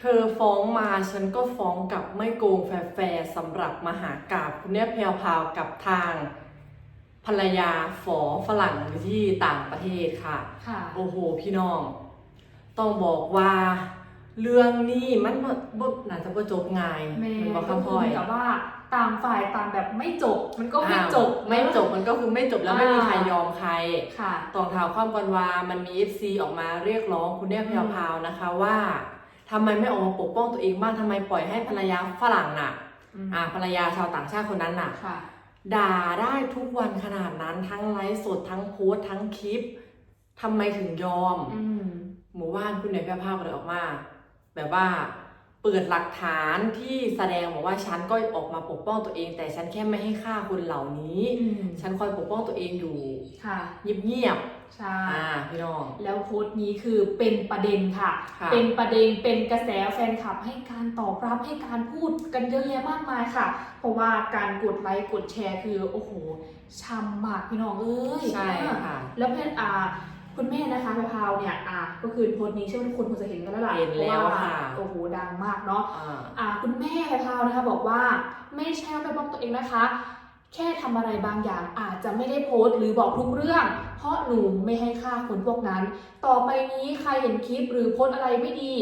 เธอฟ้องมาฉันก็ฟ้องกลับไม่โกงแฟร์ๆสำหรับมหากาบคุณเนี่ยแพรวพราวกับทาง ภรรยาฝอฝรั่งอยู่ที่ต่างประเทศค่ะ ค่ะ โอ้โห พี่น้อง ต้องบอกว่า เรื่องนี้มันบ่บ่น่าจะบ่จบง่ายแม่มันบอกก็คำคืพ่ออยกับว่าต่างฝ่ายต่างแบบไม่จบ มันก็ไม่จบอ้าวไม่จบมันก็คือไม่จบแล้วไม่มีใครยอมใคร ค่ะต้องถามความก่อนว่ามันมี FC ออกมาเรียกร้องคุณแม่แพรวพราวนะคะว่า ทำไมไม่ออกมาปกป้องตัวเองบ้างทำไมปล่อยให้ภรรยาฝรั่งน่ะอืมอ่าภรรยาชาวต่างชาติคนนั้นน่ะค่ะด่าได้ทุกวันขนาดนั้นทั้งไลฟ์สดทั้งโพสต์ทั้งคลิปทำไมถึงยอมอืมหมู่บ้านคุณแม่แพรวพราวก็เลยออกมา แบบว่าเปิดหลักฐานที่แสดงบอกว่าฉันก็ออกมาปกป้องตัวเอง แต่ฉันแค่ไม่ให้ฆ่าคนเหล่านี้อืมฉันคอยปกป้องตัวเองอยู่ค่ะเงียบ ใช่ๆอ่าพี่น้อง แล้วโพสต์นี้คือเป็นประเด็นค่ะ ค่ะ เป็นประเด็นเป็นกระแสแฟนคลับให้การตอบรับให้การพูดกันเยอะแยะมากมายค่ะ เพราะว่าการกดไลค์กดแชร์คือโอ้โหช้ำมากพี่น้องเอ้ยใช่ค่ะ แล้วเพื่อนอ่าคุณแม่นะคะพะพาวเนี่ยอ่าก็คือโพสต์นี้เชื่อว่าทุกคนคงจะเห็นกันแล้วล่ะเห็นแล้วพราค่ะโอ้โหดังมากเนาะ อ่า อ่าคุณแม่พะพาวนะคะบอกว่าไม่ใช่ว่าไปบอกตัวเองนะคะ แค่ทำอะไรบางอย่างอาจจะไม่ได้โพสต์หรือบอกทุกเรื่อง เพราะหนูไม่ให้ค่าคนพวกนั้น ต่อไปนี้ใครเห็นคลิปหรือโพสต์อะไรไม่ดี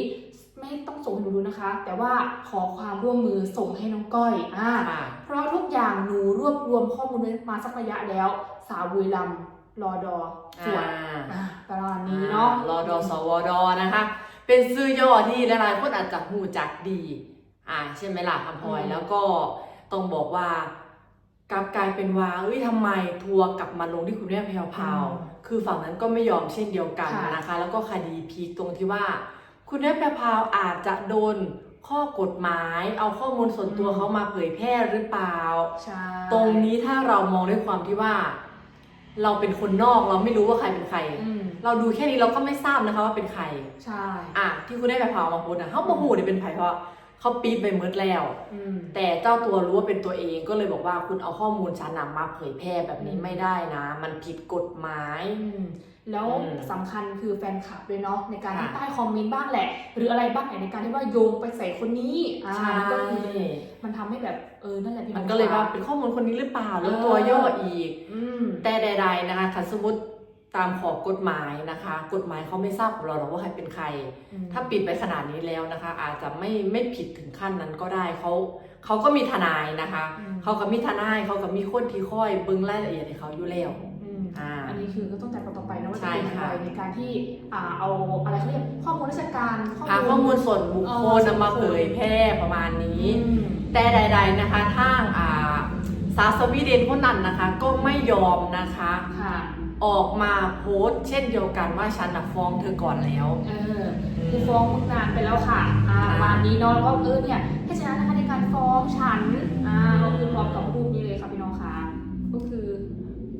ไม่ต้องส่งให้หนูดูนะคะ แต่ว่าขอความร่วมมือส่งให้น้องก้อยอ่าค่ะเพราะทุกอย่างหนูรวบรวมข้อมูลไว้มาสักระยะแล้ว สาวบุรีรัมย์รอดอสวยอ่าอ่าประมาณนี้เนาะรอดอสวดนะคะ เป็นซื้อย่อที่หลายๆคนอาจจะหูจักดี อ่าใช่ไหมล่ะคำพลอยอืมแล้วก็ต้องบอกว่า กลับกลายเป็นว่าเอ้ยทำไมทัวร์กลับมาลงที่คุณแม่แพรวพราวคือฝั่งนั้นก็ไม่ยอมเช่นเดียวกันค่ะนะคะ แล้วก็คดีพีคตรงที่ว่า คุณแม่แพรวพราวอาจจะโดนข้อกฎหมายเอาข้อมูลส่วนตัวเขามาเผยแพร่หรือเปล่าใช่ตรงนี้ถ้าเรามองด้วยความที่ว่า เราเป็นคนนอกเราไม่รู้ว่าใครเป็นใครอืมเราดูแค่นี้เราก็ไม่ทราบนะคะว่าเป็นใคร ใช่ อะที่คุณได้ไปพาวมาพูดนะเขาโมโหเนี่ยเป็นใครเพราะ เขาปีดไปเมิดแล้วอืมแต่เจ้าตัวรู้ว่าเป็นตัวเองก็เลยบอกว่าคุณเอาข้อมูลฉันนำมาเผยแพร่แบบนี้อืมไม่ได้นะ มันผิดกฎหมายอืมแล้วอืมสำคัญคือแฟนคลับด้วยเนาะในการที่ค่ะใต้คอมเมนต์บ้างแหละ หรืออะไรบ้างแหละในการที่ว่าโยงไปใส่คนนี้อ่าใช่มันก็คือมันทำให้แบบเออนั่นแหละพี่มันองก็เลยว่าค่ะเป็นข้อมูลคนนี้หรือเปล่าแล้วเออตัวย่ออีกอืมแต่ใดๆนะคะถ้าสมมติ ตามขอบกฎหมายนะคะ กฎหมายเขาไม่ทราบเราหรอกว่าใครเป็นใคร ถ้าปิดไปขนาดนี้แล้วนะคะ อาจจะไม่ไม่ผิดถึงขั้นนั้นก็ได้เขาเขาก็มีทนายนะคะอืมเขาก็มีทนายเขาก็มีคนที่คอยเบิ้งรายละเอียดให้เขาอยู่แล้วอืมอ่าอันนี้คือก็ต้องจัดต่อไปนะว่าใช่จะเป็นอย่างค่ะไรในการที่อ่าเอาอะไรเขาเรียกข้อมูลราชการหาข้อมูลส่วนบุคคเอลอส่วนบุคคลนำมาเผยแพร่ประมาณนี้อืมแต่ใด ๆนะคะทางอ่าสาวสวีเดนคนนั้นนะคะ ก็ไม่ยอมนะคะค่ะ ออกมาโพสต์เช่นเดียวกันว่าฉันน่ะฟ้องเธอก่อนแล้ว เออคือฟ้องมึงนานไปแล้วค่ะอ่าประมาณนี้เนาะแล้วก็เออเนี่ยเพราะฉะนั้นนะคะในการฟ้องฉันอ่าก็คือพร้อมกับรูปนี้เลยค่ะพี่น้องค่ะก็คือ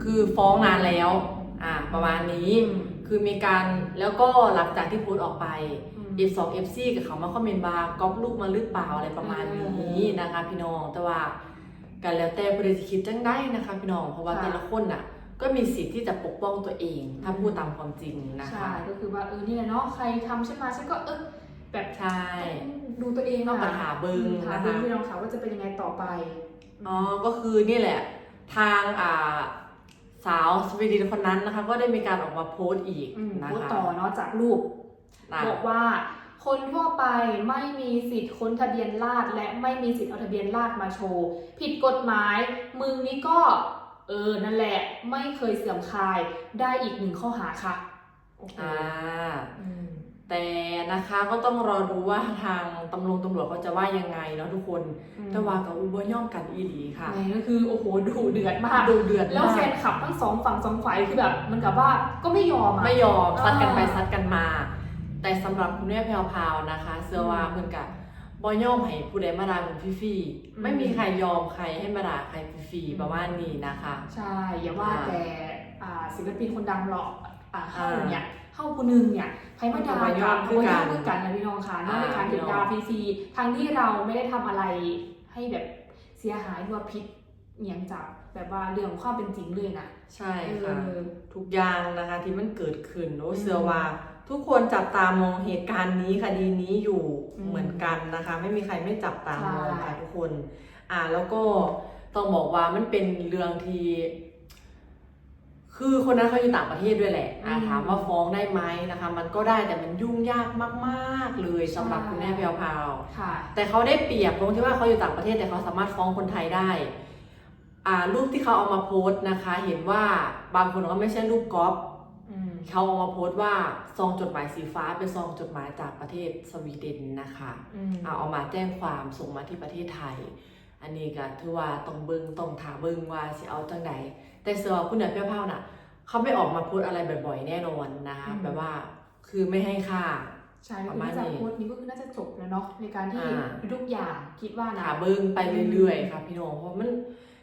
คือฟ้องนานแล้วอ่าประมาณนี้คือมีการแล้วก็หลังจากที่โพสต์ออกไป อืม F2 FC กับเขามาคอมเมนต์บาร์ก๊อปลูกมาหรือเปล่าอะไรประมาณนี้นะคะ พี่น้องแต่ว่ากันแล้วแต่บริษัทคิดจังได้นะคะ พี่น้องเพราะว่าค่ะ แต่ละคนน่ะ ก็มีสิทธิ์ที่จะปกป้องตัวเองถ้าอืมพูดตามความจริงนะใช่คะก็คือว่าเออนี่แหละเนาะใครทำฉันมาฉันก็เออแบบใช่ดูตัวเองต้องอะปัญหาเบิงหานะเบิ้คะงพี่น้องค่ะว่าจะเป็นยังไงต่อไปอ๋อก็คือนี่แหละ ทางอ่าสาวสวีเดนคนนั้นนะคะ ก็ได้มีการออกมาโพสต์อีกอืมนะพูดคะต่อเนาะจากรูปนะบอกว่าคนทั่วไปไม่มีสิทธิ์ค้นทะเบียนราษฎร์และไม่มีสิทธิ์เอาทะเบียนราษฎร์มาโชว์ ผิดกฎหมายมึงนี่ก็ เออ นั่นแหละ ไม่เคยเสื่อมคลาย ได้อีกหนึ่งข้อหาค่ะโอ้โหอ่าอืมแต่นะคะก็ต้องรอดูว่าทางตำรวจตำรวจเขาจะว่ายังไงเนาะทุกคนแต่ว่ากับอุบย่อมกันอีหลีค่ะไหนก็คือโอ้โหดูเดือดมากดูเดือดแล้วมากแฟนคลับทั้งสองฝั่งสองฝ่ายคือแบบมันกับว่าก็ไม่ยอมอะไม่ยอมซัดกันไปอ่าซัดกันมา แต่สำหรับคุณแม่แพรวพราวนะคะ เสื้อว่าเพื่อนกับ บอย่อมให้ผู้ใดมาด่าคุณฟรีๆอืมไม่มีใครยอมใครให้มาด่าใครฟรีๆประมาณนี้นะคะ ใช่อย่าว่าอ่าแต่อ่าศิลปินคนดังหรอกอ่าเข้าอ่าเนี่ยเข้าคนหนึงเนี่ยใครมาด่าก็ย่อมคือกันคือกันนะพี่น้องค่ะนอกอ่าในการถูกพี่น้ด่าองฟรีๆทั้งที่เราไม่ได้ทำอะไรให้แบบเสียหายหรือว่าพิษเหนียงจากแบบว่าเรื่องความเป็นจริงเลยนะใช่ค่ะเออทุกอย่างนะคะที่มันเกิดขึ้นโอ้อืมเสื้อว่า ทุกคนจับตามองเหตุการณ์นี้คดีนี้อยู่อืมเหมือนกันนะคะ ไม่มีใครไม่จับตามองใช่ค่ะทุกคน อ่าแล้วก็ต้องบอกว่ามันเป็นเรื่องที่คือคนนั้นเขาอยู่ต่างประเทศด้วยแหละอ่าถามว่าฟ้องได้ไหมนะคะ มันก็ได้แต่มันยุ่งยากมาก ๆ เลยสำหรับคุณแม่แพรวพราวค่ะแต่เขาได้เปรียบตรงที่ว่าเขาอยู่ต่างประเทศแต่เขาสามารถฟ้องคนไทยได้อ่ารูปที่เขาเอามาโพสต์นะคะ เห็นว่าบางคนก็ไม่ใช่รูปก๊อปอืม เขาเอามาโพสต์ว่าซองจดหมายสีฟ้าเป็นซองจดหมายจากประเทศสวีเดนนะคะอืมเอาเอามาแจ้งความส่งมาที่ประเทศไทย อันนี้ก็ถือว่าต้องเบิงต้องถามเบิงว่าสิเอาจังใดแต่เสือคุณเหนือเพี้ยวเผาน่ะเขาไม่ออกมาพูดอะไรบ่อยๆแน่นอนนะคะแบบว่าคือไม่ให้ค่าใช่ปก็ระคือมาณน่าจะนี้โพสต์นี้ก็คือน่าจะจบแล้วเนาะในการที่อ่าทุกอย่างคิดว่านะหาเบิ้งไปเรื่อยๆค่ะพี่น้องเพราะมัน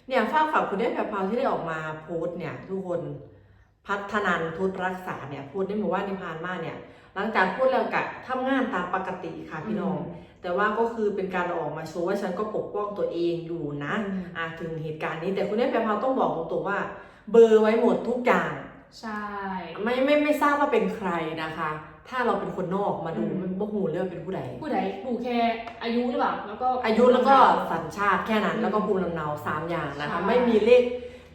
เนี่ยฝ้ากฝั่งคุณได้แพรพราวที่ได้ออกมาโพสต์เนี่ย ทุกคน พัฒนันทุตรักษาเนี่ยพูดได้หมู่ว่านิพานมากเนี่ยหลังจากพูดแล้วกะทำงานตามปกติค่ะพี่น้อง แต่ว่าก็คือเป็นการออกมาโชว์ว่าฉันก็ปกป้องตัวเองอยู่นะอืมอะถึงเหตุการณ์นี้แต่คุณได้แพรพราวต้องบอกตรงๆว่า เบอร์ไว้หมดทุกอย่างใช่ไม่ไม่ไม่ทราบว่าเป็นใครนะคะ ถ้าเราเป็นคนนอกมาดูอืมมันบ่หูเลยว่าเป็นผู้ใดผู้ใดดูแค่อายุหรือเปล่าแล้วก็อายุแล้วก็สัญชาติแค่นั้นแล้วก็ภูมิลำเนาสามอย่างนะคะใช่ไม่มีเลข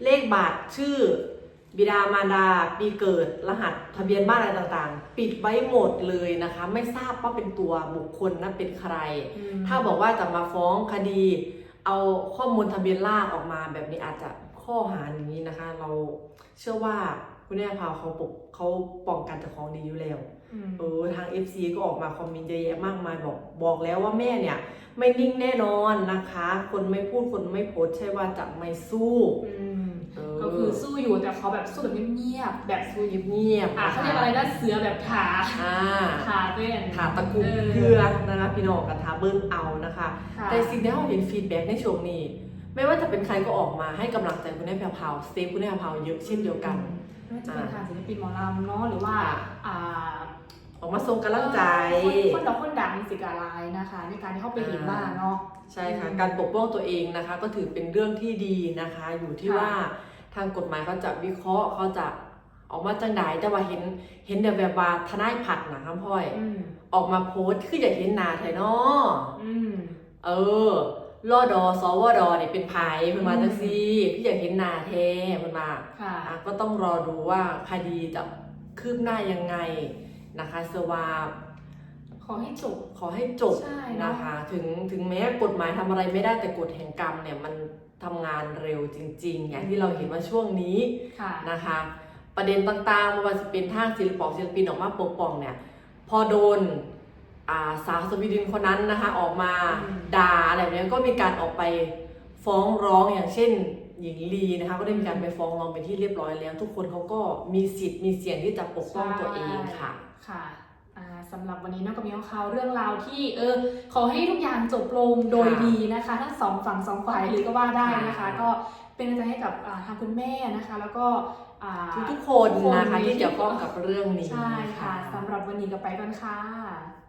เลขบัตรชื่อ บิดามารดาปีเกิดรหัสทะเบียนบ้านอะไรต่างๆ ปิดไว้หมดเลยนะคะ ไม่ทราบว่าเป็นตัวบุคคลนั้นเป็นใครอืมถ้าบอกว่าจะมาฟ้องคดี เอาข้อมูลทะเบียนราษฎร์ออกมาแบบนี้อาจจะข้อหาอย่างนี้นะคะ เราเชื่อว่าคุณแม่พาวเขาปกเขาป้องกันเจ้าของดีอยู่แล้วมเออทาง FC ก็ออกมาคอมเมนต์เยอะแยะมากมายบอกบอกแล้วว่าแม่เนี่ย ไม่นิ่งแน่นอนนะคะ คนไม่พูดคนไม่โพสต์ใช่ว่าจะไม่สู้อืมเออ ก็คือสู้อยู่แต่เขาแบบสู้แบบเงียบๆแบบสู้เงียบๆอะเขาเรียกอะไรนะเสือแบบขาอ่าขาเต้นถาตะกุกเออเกลือนะคะพี่น้องกับทาเบิ้งเอานะคะค่ะแต่สิ่งที่เราเห็นฟีดแบ็กในช่วงนี้ไม่ว่าจะเป็นใครก็ออกมาให้กำลังใจคุณแม่แพรวพราวเซฟคุณแม่แพรวพราวเยอะเช่นเดียวกันไม่ว่าจะเป็นทางศิลปินหมอลำเนาะหรือว่าอ่าออกมาส่งกำลังใจ คนคนดังคนดังสิกาลายนะคะ ในการที่เขาไปเห็นบ้างเนาะใช่ค่ะอืมการปกป้องตัวเองนะคะ ก็ถือเป็นเรื่องที่ดีนะคะ อยู่ที่ค่ะว่า ทางกฎหมายเขาจะวิเคราะห์เขาจะออกมาจังใดแต่ว่าเห็นเห็นแต่แบบว่าทนายผัดนะครับพ่อยอืมออกมาโพสต์คืออยากเห็นหนาไทยเนาะอืมเออรอดอสวดอเนี่ยเป็นไผ่เพิ่นมาจังซี่คืออยากเห็นหนาแท้เพิ่นมาค่ะอะก็ต้องรอดูว่าคดีจะคืบหน้ายังไงนะคะเซอร์วาขอให้จบขอให้จบใช่เนอะนะคะ ถึงถึงแม้กฎหมายทำอะไรไม่ได้แต่กฎแห่งกรรมเนี่ยมัน ทำงานเร็วจริง ๆ อย่างที่เราเห็นว่าช่วงนี้ค่ะนะคะ ประเด็นต่างๆไม่ว่าจะเป็นทางศิลปะศิลปินออกมาปกป้องเนี่ยพอโดนอ่าสาวสวีเดนคนนั้นนะคะออกมาอืมด่าอะไรแบบนี้ก็มีการออกไปฟ้องร้องอย่างเช่นหญิงลีนะคะก็ได้มีการไปฟ้องร้องเป็นที่เรียบร้อยแล้ว ทุกคนเขาก็มีสิทธิ์มีเสียงที่จะปกป้องตัวเองค่ะค่ะอ่า สำหรับวันนี้น้องกับมีข่าวเรื่องราวที่เออขอให้ทุกอย่างจบลงโดยค่ะดีนะคะ ทั้งสองฝั่งสองฝ่ายเลยก็ว่าได้นะคะค่ะก็เป็นกำลังใจให้กับอ่าทางคุณแม่นะคะ แล้วก็อ่าทุกๆคนนะคะทุกคนที่เกี่ยวข้องกับเรื่องนี้ใช่ค่ะสำหรับวันนี้ก็ไปกันค่ะ